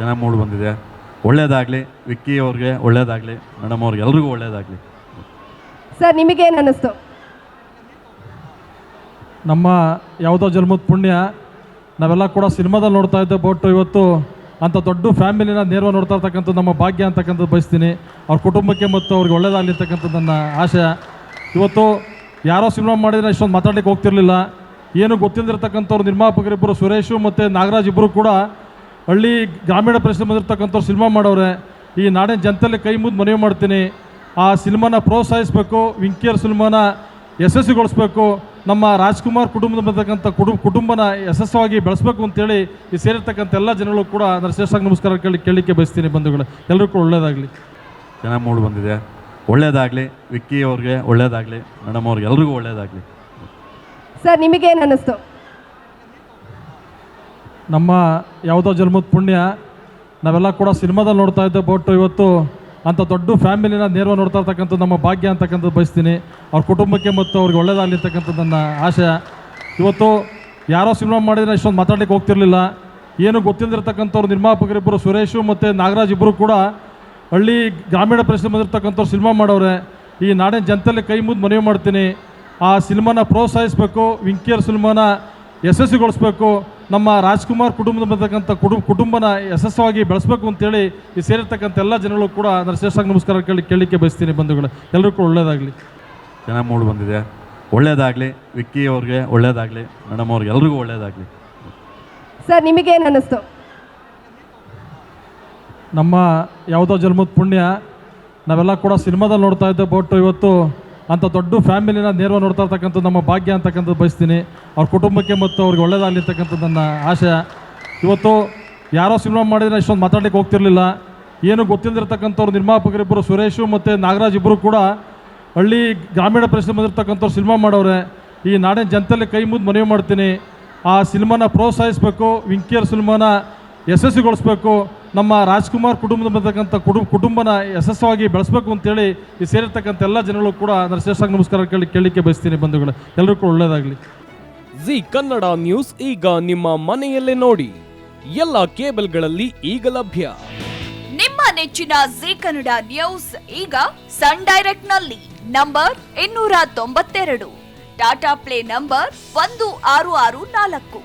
ಚೆನ್ನಾಗಿ ಮೂಡ್ ಬಂದಿದೆ. ಒಳ್ಳೇದಾಗಲಿ ವಿಕ್ಕಿ ಅವ್ರಿಗೆ ಒಳ್ಳೇದಾಗಲಿ ಮೇಡಮ್ ಅವ್ರಿಗೆ ಎಲ್ರಿಗೂ ಒಳ್ಳೇದಾಗಲಿ. ಸರ್ ನಿಮಗೇನು ಅನ್ನಿಸ್ತು? ನಮ್ಮ ಯಾವುದೋ ಜನ್ಮದ ಪುಣ್ಯ ನಾವೆಲ್ಲ ಕೂಡ ಸಿನಿಮಾದಲ್ಲಿ ನೋಡ್ತಾ ಇದ್ದೆ ಬಟ್ ಇವತ್ತು ಅಂಥ ದೊಡ್ಡ ಫ್ಯಾಮಿಲಿನ ನೇರವಾಗಿ ನೋಡ್ತಾ ಇರ್ತಕ್ಕಂಥದ್ದು ನಮ್ಮ ಭಾಗ್ಯ ಅಂತಕ್ಕಂಥದ್ದು ಬಯಸ್ತೀನಿ. ಅವ್ರ ಕುಟುಂಬಕ್ಕೆ ಮತ್ತು ಅವ್ರಿಗೆ ಒಳ್ಳೇದಾಗಲಿ ಅಂತಕ್ಕಂಥದ್ದು ನನ್ನ ಆಶಯ. ಇವತ್ತು ಯಾರೋ ಸಿನಿಮಾ ಮಾಡಿದ್ರೆ ಇಷ್ಟೊಂದು ಮಾತಾಡ್ಲಿಕ್ಕೆ ಹೋಗ್ತಿರ್ಲಿಲ್ಲ. ಏನು ಗೊತ್ತಿಲ್ಲದಿರ್ತಕ್ಕಂಥವ್ರು ನಿರ್ಮಾಪಕರಿಬ್ಬರು ಸುರೇಶು ಮತ್ತು ನಾಗರಾಜ್ ಇಬ್ಬರು ಕೂಡ ಹಳ್ಳಿ ಗ್ರಾಮೀಣ ಪ್ರದೇಶದಲ್ಲಿ ಬಂದಿರತಕ್ಕಂಥವ್ರು ಸಿನಿಮಾ ಮಾಡೋರೆ ಈ ನಾಡಿನ ಜನತೆಯಲ್ಲಿ ಕೈ ಮುಂದೆ ಮನವಿ ಮಾಡ್ತೀನಿ. ಆ ಸಿನಿಮಾನ ಪ್ರೋತ್ಸಾಹಿಸಬೇಕು ವಿಂಕಿಯರ್ ಸಿನಿಮಾನ ಯಶಸ್ವಿಗೊಳಿಸ್ಬೇಕು ನಮ್ಮ ರಾಜ್ಕುಮಾರ್ ಕುಟುಂಬದ ಬರ್ತಕ್ಕಂಥ ಕುಟುಂಬ ಕುಟುಂಬನ ಯಶಸ್ವಾಗಿ ಬೆಳೆಸಬೇಕು ಅಂತೇಳಿ ಈ ಸೇರಿರ್ತಕ್ಕಂಥ ಎಲ್ಲ ಜನಗಳು ಕೂಡ ನಾನು ನಮಸ್ಕಾರ ಕೇಳಿ ಕೇಳಲಿಕ್ಕೆ ಬಯಸ್ತೀನಿ ಬಂಧುಗಳು. ಎಲ್ಲರಿಗೂ ಕೂಡ ಒಳ್ಳೆಯದಾಗಲಿ. ಚೆನ್ನಾಗಿ ಮೂಡಿ ಬಂದಿದೆ. ಒಳ್ಳೆಯದಾಗಲಿ ವಿಕ್ಕಿ ಅವ್ರಿಗೆ ಒಳ್ಳೇದಾಗಲಿ ಮೇಡಮ್ ಅವ್ರಿಗೆ ಎಲ್ರಿಗೂ ಒಳ್ಳೇದಾಗಲಿ ಸರ್ ನಿಮಗೇನು ಅನ್ನಿಸ್ತು? ನಮ್ಮ ಯಾವುದೋ ಜನ್ಮದ ಪುಣ್ಯ, ನಾವೆಲ್ಲ ಕೂಡ ಸಿನಿಮಾದಲ್ಲಿ ನೋಡ್ತಾ ಇದ್ದೆ ಬಟ್ ಇವತ್ತು ಅಂಥ ದೊಡ್ಡ ಫ್ಯಾಮಿಲಿನ ನೇರವಾಗಿ ನೋಡ್ತಾ ಇರ್ತಕ್ಕಂಥದ್ದು ನಮ್ಮ ಭಾಗ್ಯ ಅಂತಕ್ಕಂಥದ್ದು ಬಯಸ್ತೀನಿ. ಅವ್ರ ಕುಟುಂಬಕ್ಕೆ ಮತ್ತು ಅವ್ರಿಗೆ ಒಳ್ಳೇದಾಗಲಿ ಅಂತಕ್ಕಂಥದ್ದು ನನ್ನ ಆಶಯ. ಇವತ್ತು ಯಾರೋ ಸಿನಿಮಾ ಮಾಡಿದರೆ ಇಷ್ಟೊಂದು ಮಾತಾಡ್ಲಿಕ್ಕೆ ಹೋಗ್ತಿರ್ಲಿಲ್ಲ. ಏನು ಗೊತ್ತಿಲ್ಲದಿರ್ತಕ್ಕಂಥವ್ರು ನಿರ್ಮಾಪಕರಿಬ್ಬರು ಸುರೇಶು ಮತ್ತು ನಾಗರಾಜ್ ಇಬ್ಬರು ಕೂಡ ಹಳ್ಳಿ ಗ್ರಾಮೀಣ ಪ್ರದೇಶದಲ್ಲಿ ಬಂದಿರತಕ್ಕಂಥವ್ರು ಸಿನಿಮಾ ಮಾಡೋರೆ. ಈ ನಾಡಿನ ಜನತೆಯಲ್ಲಿ ಕೈ ಮುಂದೆ ಮನವಿ ಮಾಡ್ತೀನಿ. ಆ ಸಿನಿಮಾನ ಪ್ರೋತ್ಸಾಹಿಸಬೇಕು ವಿಂಕಿಯರ್ ಸಿನಿಮಾನ ಯಶಸ್ವಿಗೊಳಿಸ್ಬೇಕು. ನಮ್ಮ ರಾಜ್ಕುಮಾರ್ ಕುಟುಂಬದ ಬರ್ತಕ್ಕಂಥ ಕುಟುಂಬ ಕುಟುಂಬನ ಯಶಸ್ವಾಗಿ ಬೆಳೆಸಬೇಕು ಅಂತೇಳಿ ಈ ಸೇರಿರ್ತಕ್ಕಂಥ ಎಲ್ಲ ಜನಗಳು ಕೂಡ ಅದರ ಶ್ರೇಷ್ಠ ನಮಸ್ಕಾರ ಕೇಳಿ ಕೇಳಲಿಕ್ಕೆ ಬಯಸ್ತೀನಿ ಬಂಧುಗಳು. ಎಲ್ಲರಿಗೂ ಕೂಡ ಒಳ್ಳೆಯದಾಗಲಿ. ಚೆನ್ನಾಗಿ ಮೂಡ್ ಬಂದಿದೆ. ಒಳ್ಳೇದಾಗಲಿ ವಿಕ್ಕಿ ಅವ್ರಿಗೆ ಒಳ್ಳೆಯದಾಗಲಿ. ಮೇಡಮ್ ಅವ್ರಿಗೆ ಎಲ್ರಿಗೂ ಒಳ್ಳೆಯದಾಗಲಿ. ಸರ್ ನಿಮಗೇನು ಅನ್ನಿಸ್ತು? ನಮ್ಮ ಯಾವುದೋ ಜನ್ಮದ ಪುಣ್ಯ ನಾವೆಲ್ಲ ಕೂಡ ಸಿನಿಮಾದಲ್ಲಿ ನೋಡ್ತಾ ಇದ್ದೆ ಬಟ್ ಇವತ್ತು ಅಂಥ ದೊಡ್ಡ ಫ್ಯಾಮಿಲಿನ ನೇರವ ನೋಡ್ತಾ ಇರ್ತಕ್ಕಂಥದ್ದು ನಮ್ಮ ಭಾಗ್ಯ ಅಂತಕ್ಕಂಥದ್ದು ಬಯಸ್ತೀನಿ. ಅವ್ರ ಕುಟುಂಬಕ್ಕೆ ಮತ್ತು ಅವ್ರಿಗೆ ಒಳ್ಳೇದಾಗಲಿ ಅಂತಕ್ಕಂಥದ್ದು ನನ್ನ ಆಶಯ ಇವತ್ತು ಯಾರೋ ಸಿನಿಮಾ ಮಾಡಿದ್ರೆ ಇಷ್ಟೊಂದು ಮಾತಾಡ್ಲಿಕ್ಕೆ ಹೋಗ್ತಿರ್ಲಿಲ್ಲ. ಏನು ಗೊತ್ತಿಲ್ಲದಿರ್ತಕ್ಕಂಥವ್ರು ನಿರ್ಮಾಪಕರಿಬ್ಬರು ಸುರೇಶು ಮತ್ತು ನಾಗರಾಜ್ ಇಬ್ಬರು ಕೂಡ ಹಳ್ಳಿ ಗ್ರಾಮೀಣ ಪ್ರದೇಶದಲ್ಲಿ ಬಂದಿರತಕ್ಕಂಥವ್ರು ಸಿನಿಮಾ ಮಾಡೋರೆ. ಈ ನಾಡಿನ ಜನತೆಯಲ್ಲಿ ಕೈ ಮುದ್ದು ಮನವಿ ಮಾಡ್ತೀನಿ. ಆ ಸಿನಿಮಾನ ಪ್ರೋತ್ಸಾಹಿಸಬೇಕು ವಿಂಕಿಯರ್ ಸಿನಿಮಾನ ಯಶಸ್ವಿಗೊಳಿಸ್ಬೇಕು. ನಮ್ಮ ರಾಜ್ಕುಮಾರ್ ಕುಟುಂಬದ ಬರ್ತಕ್ಕಂಥ ಕುಟುಂಬ ಕುಟುಂಬನ ಯಶಸ್ವಾಗಿ ಬೆಳೆಸಬೇಕು ಅಂತೇಳಿ ಈ ಸೇರಿರ್ತಕ್ಕಂಥ ಎಲ್ಲ ಜನಗಳು ಕೂಡ ನಾನು ಶ್ರೇಷ್ಠ ನಮಸ್ಕಾರ ಕೇಳಿ ಕೇಳಲಿಕ್ಕೆ ಬಯಸ್ತೀನಿ ಬಂಧುಗಳು. ಎಲ್ಲರಿಗೂ ಕೂಡ ಒಳ್ಳೆಯದಾಗಲಿ. ಜಿ ಕನ್ನಡ ನ್ಯೂಸ್ ಈಗ ನಿಮ್ಮ ಮನೆಯಲ್ಲೇ ನೋಡಿ. ಎಲ್ಲ ಕೇಬಲ್ಗಳಲ್ಲಿ ಈಗ ಲಭ್ಯ. ನಿಮ್ಮ ನೆಚ್ಚಿನ ಜಿ ಕನ್ನಡ ನ್ಯೂಸ್ ಈಗ ಸನ್ ಡೈರೆಕ್ಟ್ನಲ್ಲಿ ನಂಬರ್ ಇನ್ನೂರ ತೊಂಬತ್ತೆರಡು. ಟಾಟಾ ಪ್ಲೇ ನಂಬರ್ ಒಂದು ಆರು ಆರು ನಾಲ್ಕು.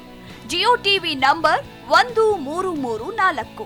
ಜಿಯೋ ಟಿವಿ ನಂಬರ್ ಒಂದು ಮೂರು ಮೂರು ನಾಲ್ಕು.